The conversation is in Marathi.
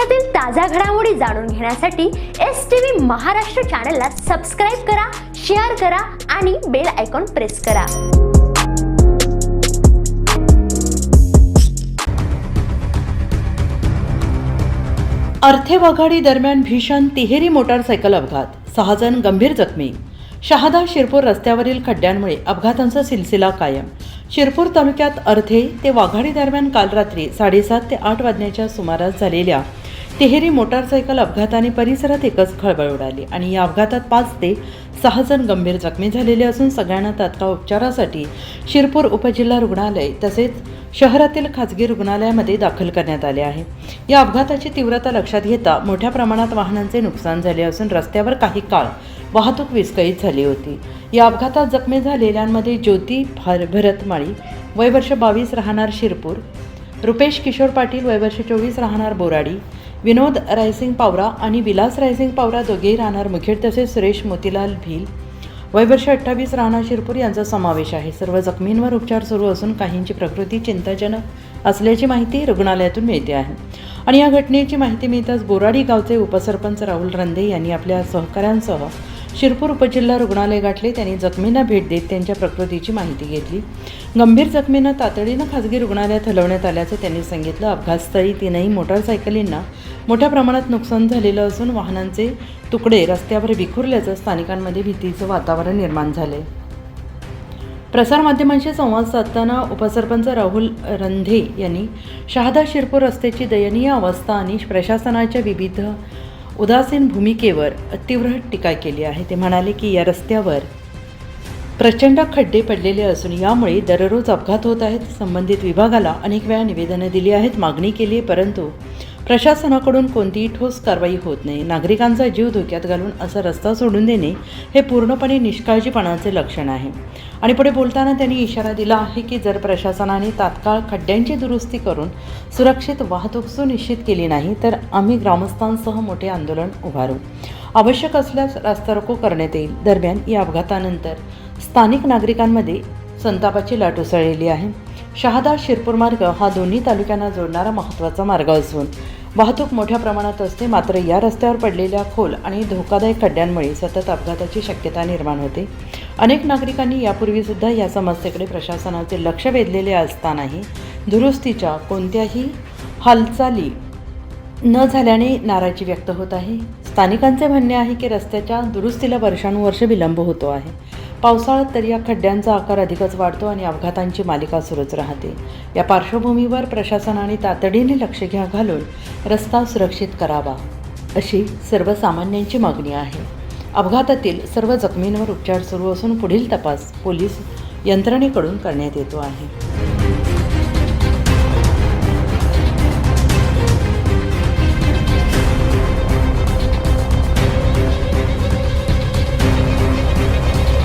देशातील ताज्या घडामोडी जाणून घेण्यासाठी एस टी व्ही महाराष्ट्र चॅनलला सबस्क्राईब करा शेअर करा आणि बेल आयकॉन प्रेस करा. अर्थे वाघाडी दरम्यान भीषण तिहेरी मोटारसायकल अपघात सहा जण गंभीर जखमी. शहादा शिरपूर रस्त्यावरील खड्ड्यांमुळे अपघातांचा सिलसिला कायम. शिरपूर तालुक्यात अर्थे ते वाघाडी दरम्यान काल रात्री साडेसात ते आठ वाजण्याच्या सुमारास झालेल्या तिहेरी मोटारसायकल अपघाताने परिसरात एकच खळबळ उडाली आणि या अपघातात पाच ते सहा जण गंभीर जखमी झालेले असून सगळ्यांना तात्काळ उपचारासाठी शिरपूर उपजिल्हा रुग्णालय तसेच शहरातील खाजगी रुग्णालयामध्ये दाखल करण्यात आले आहे. या अपघाताची तीव्रता लक्षात घेता मोठ्या प्रमाणात वाहनांचे नुकसान झाले असून रस्त्यावर काही काळ वाहतूक विस्कळीत झाली होती. या अपघातात जखमी झालेल्यांमध्ये ज्योती भर भरतमाळी वय वर्ष बावीस राहणार शिरपूर रुपेश किशोर पाटील वय वर्ष चोवीस राहणार बोराडी विनोद रायसिंग पावरा आणि विलास रायसिंग पावरा दोघेही राहणार मुखेड तसेच सुरेश मोतीलाल भील. वय वर्ष अठ्ठावीस राणा शिरपूर यांचा समावेश आहे. सर्व जखमींवर उपचार सुरू असून काहींची प्रकृती चिंताजनक असल्याची माहिती रुग्णालयातून मिळते आहे. आणि या घटनेची माहिती मिळताच बोराडी गावचे उपसरपंच राहुल रंदे यांनी आपल्या सहकाऱ्यांसह शिरपूर उपजिल्हा रुग्णालय गाठले. त्यांनी जखमींना भेट देत त्यांच्या प्रकृतीची माहिती घेतली. गंभीर जखमींना तातडीनं खाजगी रुग्णालयात हलवण्यात आल्याचं त्यांनी सांगितलं. अपघातस्थळी तीनही मोटारसायकलींना मोठ्या प्रमाणात नुकसान झालेलं असून वाहनांचे तुकडे रस्त्यावर विखुरल्याचं स्थानिकांमध्ये भीतीचं वातावरण निर्माण झालंय. प्रसारमाध्यमांशी संवाद साधताना उपसरपंच राहुल रंधे यांनी शहादा शिरपूर रस्त्याची दयनीय अवस्था आणि प्रशासनाच्या विविध उदासीन भूमिकेवर तीव्र टीका केली आहे. ते म्हणाले की या रस्त्यावर प्रचंड खड्डे पडलेले असून यामुळे दररोज अपघात होत आहेत. संबंधित विभागाला अनेक वेळा निवेदनं दिली आहेत मागणी केली आहे परंतु प्रशासनाकडून कोणतीही ठोस कारवाई होत नाही. नागरिकांचा जीव धोक्यात घालून असा रस्ता सोडून देणे हे पूर्णपणे निष्काळजीपणाचे लक्षण आहे. आणि पुढे बोलताना त्यांनी इशारा दिला आहे की जर प्रशासनाने तात्काळ खड्ड्यांची दुरुस्ती करून सुरक्षित वाहतूक सुनिश्चित केली नाही तर आम्ही ग्रामस्थांसह मोठे आंदोलन उभारू. आवश्यक असल्यास रास्ता रोको करण्यात येईल. दरम्यान या अपघातानंतर स्थानिक नागरिकांमध्ये संतापाची लाट उसळलेली आहे. शहादा शिरपूर मार्ग हा दोन्ही तालुक्यांना जोडणारा महत्त्वाचा मार्ग असून वाहतूक मोठ्या प्रमाणात असते मात्र या रस्त्यावर पडलेल्या खोल आणि धोकादायक खड्ड्यांमुळे सतत अपघाताची शक्यता निर्माण होते. अनेक नागरिकांनी यापूर्वीसुद्धा या समस्येकडे प्रशासनाचे लक्ष वेधलेले असतानाही दुरुस्तीच्या कोणत्याही हालचाली न झाल्याने नाराजी व्यक्त होत आहे. स्थानिकांचे म्हणणे आहे की रस्त्याच्या दुरुस्तीला वर्षानुवर्ष विलंब होतो आहे. पावसाळ्यात तर या खड्ड्यांचा आकार अधिकच वाढतो आणि अपघातांची मालिका सुरूच राहते. या पार्श्वभूमीवर प्रशासनाने तातडीने लक्ष घ्या घालून रस्ता सुरक्षित करावा अशी सर्वसामान्यांची मागणी आहे. अपघातातील सर्व जखमींवर उपचार सुरू असून पुढील तपास पोलीस यंत्रणेकडून करण्यात येतो आहे.